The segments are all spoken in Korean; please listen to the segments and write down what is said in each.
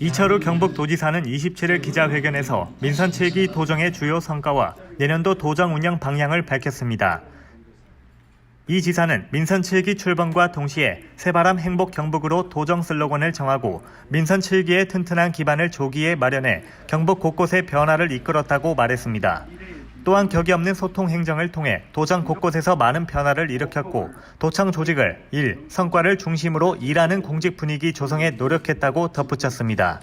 이철우 경북도지사는 27일 기자회견에서 민선 7기 도정의 주요 성과와 내년도 도정 운영 방향을 밝혔습니다. 이 지사는 민선 7기 출범과 동시에 새바람 행복 경북으로 도정 슬로건을 정하고 민선 7기의 튼튼한 기반을 조기에 마련해 경북 곳곳의 변화를 이끌었다고 말했습니다. 또한 격이 없는 소통 행정을 통해 도정 곳곳에서 많은 변화를 일으켰고 도청 조직을 일, 성과를 중심으로 일하는 공직 분위기 조성에 노력했다고 덧붙였습니다.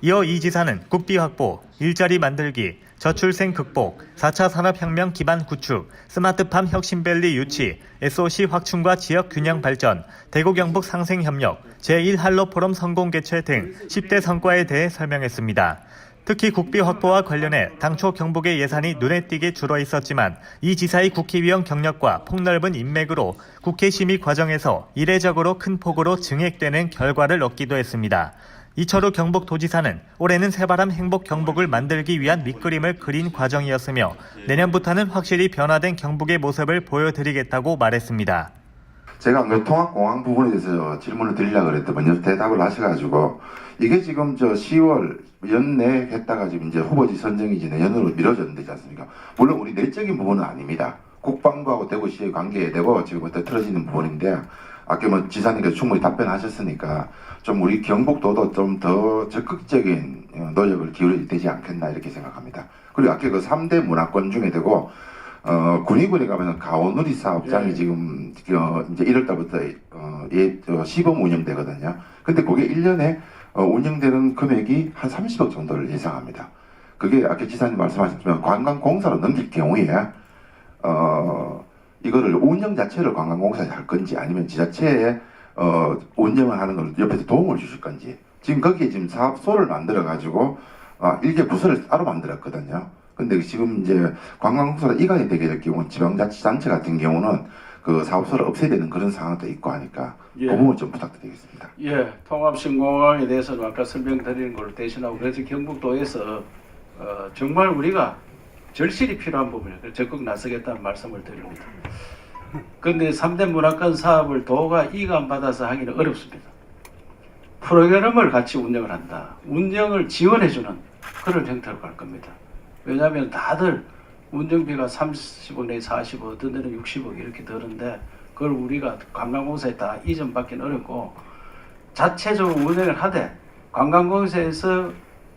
이어 이 지사는 국비 확보, 일자리 만들기, 저출생 극복, 4차 산업혁명 기반 구축, 스마트팜 혁신밸리 유치, SOC 확충과 지역 균형 발전, 대구 경북 상생 협력, 제1 할로 포럼 성공 개최 등 10대 성과에 대해 설명했습니다. 특히 국비 확보와 관련해 당초 경북의 예산이 눈에 띄게 줄어 있었지만 이 지사의 국회의원 경력과 폭넓은 인맥으로 국회 심의 과정에서 이례적으로 큰 폭으로 증액되는 결과를 얻기도 했습니다. 이철우 경북도지사는 올해는 새바람 행복 경북을 만들기 위한 밑그림을 그린 과정이었으며 내년부터는 확실히 변화된 경북의 모습을 보여드리겠다고 말했습니다. 제가 그 통합공항 부분에 대해서 질문을 드리려고 그랬더니 대답을 하셔가지고 이게 지금 저 10월 연내 했다가 지금 이제 후보지 선정이 이제 내년으로 미뤄졌는 되지 않습니까? 물론 우리 내적인 부분은 아닙니다. 국방부하고 대구시의 관계에 대고 지금부터 틀어지는 부분인데 아까 뭐 지사님께서 충분히 답변하셨으니까 좀 우리 경북도도 좀 더 적극적인 어, 노력을 기울여야 되지 않겠나 이렇게 생각합니다. 그리고 아까 그 3대 문화권 중에 되고 어, 군의군에 가면 가오누리 사업장이 예. 지금 어, 이제 1월 달부터 어, 예, 저 시범 운영되거든요. 근데 그게 1년에 어, 운영되는 금액이 한 30억 정도를 예상합니다. 그게 아까 지사님 말씀하셨지만 관광공사로 넘길 경우에 어, 이거를 운영 자체를 관광공사에 할 건지 아니면 지자체에 어, 운영을 하는 걸 옆에서 도움을 주실 건지 지금 거기에 지금 사업소를 만들어 가지고 아, 일개 부서를 따로 만들었거든요. 근데 지금 이제 관광공사가 이관이 되게 될 경우 지방자치단체 같은 경우는 그 사업소를 없애야 되는 그런 상황도 있고 하니까 예. 그 부분 좀 부탁드리겠습니다. 예, 통합신공항에 대해서는 아까 설명드리는 걸 대신하고 그래서 경북도에서 어, 정말 우리가 절실히 필요한. 그래서 적극 나서겠다는 말씀을 드립니다. 그런데 3대 문화권 사업을 도가 이관 받아서 하기는 어렵습니다. 프로그램을 같이 운영을 한다. 운영을 지원해주는 그런 형태로 갈 겁니다. 왜냐하면 다들 운영비가 30억 내지 40억, 어떤 데는 60억 이렇게 드는데 그걸 우리가 관광공사에 다 이전받기는 어렵고 자체적으로 운영을 하되 관광공사에서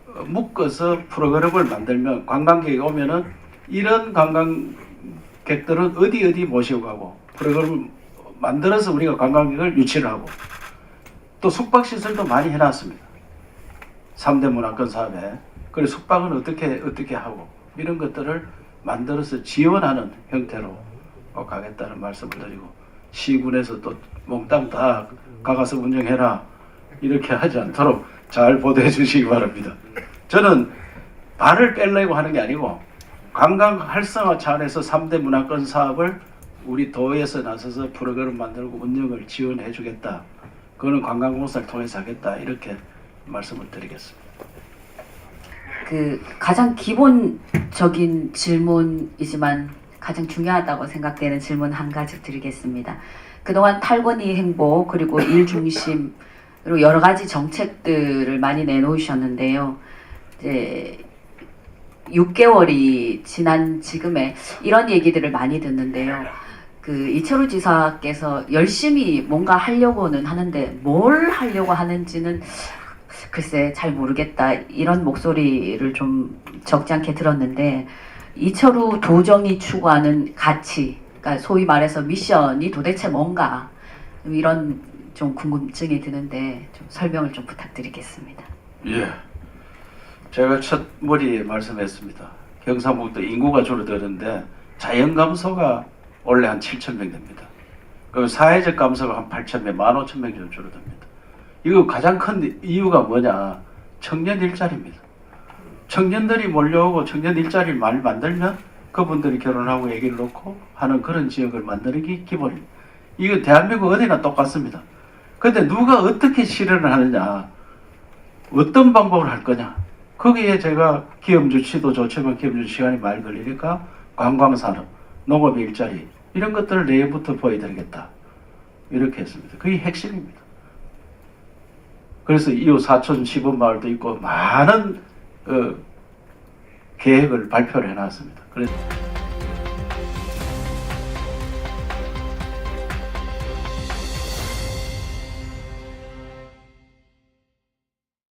어, 묶어서 프로그램을 만들면 관광객이 오면은 이런 관광객들은 어디 어디 모시고 가고 프로그램을 만들어서 우리가 관광객을 유치를 하고 또 숙박시설도 많이 해놨습니다. 3대 문화권 사업에 그래서 숙박은 어떻게 어떻게 하고 이런 것들을 만들어서 지원하는 형태로 어, 가겠다는 말씀을 드리고 시군에서 또 몽땅 다 가가서 운영해라 이렇게 하지 않도록 잘 보도해 주시기 바랍니다. 저는 발을 뺄려고 하는 게 아니고 관광 활성화 차원에서 3대 문화권 사업을 우리 도에서 나서서 프로그램 만들고 운영을 지원해 주겠다. 그거는 관광공사를 통해서 하겠다. 이렇게 말씀을 드리겠습니다. 그 가장 기본적인 질문이지만 가장 중요하다고 생각되는 질문 한 가지 드리겠습니다. 그동안 탈권위 행보 그리고 일 중심으로 여러 가지 정책들을 많이 내놓으셨는데요. 이제 6개월이 지난 지금에 이런 얘기들을 많이 듣는데요. 그 이철우 지사께서 열심히 뭔가 하려고는 하는데 뭘 하려고 하는지는 글쎄 잘 모르겠다 이런 목소리를 좀 적지 않게 들었는데 이철우 도정이 추구하는 가치, 그러니까 소위 말해서 미션이 도대체 뭔가 이런 좀 궁금증이 드는데 좀 설명을 좀 부탁드리겠습니다. 예. 제가 첫 머리에 말씀했습니다. 경상북도 인구가 줄어드는데 자연 감소가 원래 한 7천 명 됩니다. 그리고 사회적 감소가 한 8천 명, 1만 5천 명 정도 줄어듭니다. 이거 가장 큰 이유가 뭐냐? 청년 일자리입니다. 청년들이 몰려오고 청년 일자리를 많이 만들면 그분들이 결혼하고 애기를 놓고 하는 그런 지역을 게 기본입니다. 이거 대한민국 어디나 똑같습니다. 근데 누가 어떻게 실현을 하느냐? 어떤 방법을 할 거냐? 거기에 제가 기업 유치도 좋지만 기업 유치 시간이 많이 걸리니까 관광산업, 농업 일자리 이런 것들을 내일부터 보여드리겠다. 이렇게 했습니다. 그게 핵심입니다. 그래서 이후 사촌 시범 마을도 있고 많은 어, 계획을 발표를 해놨습니다. 그래서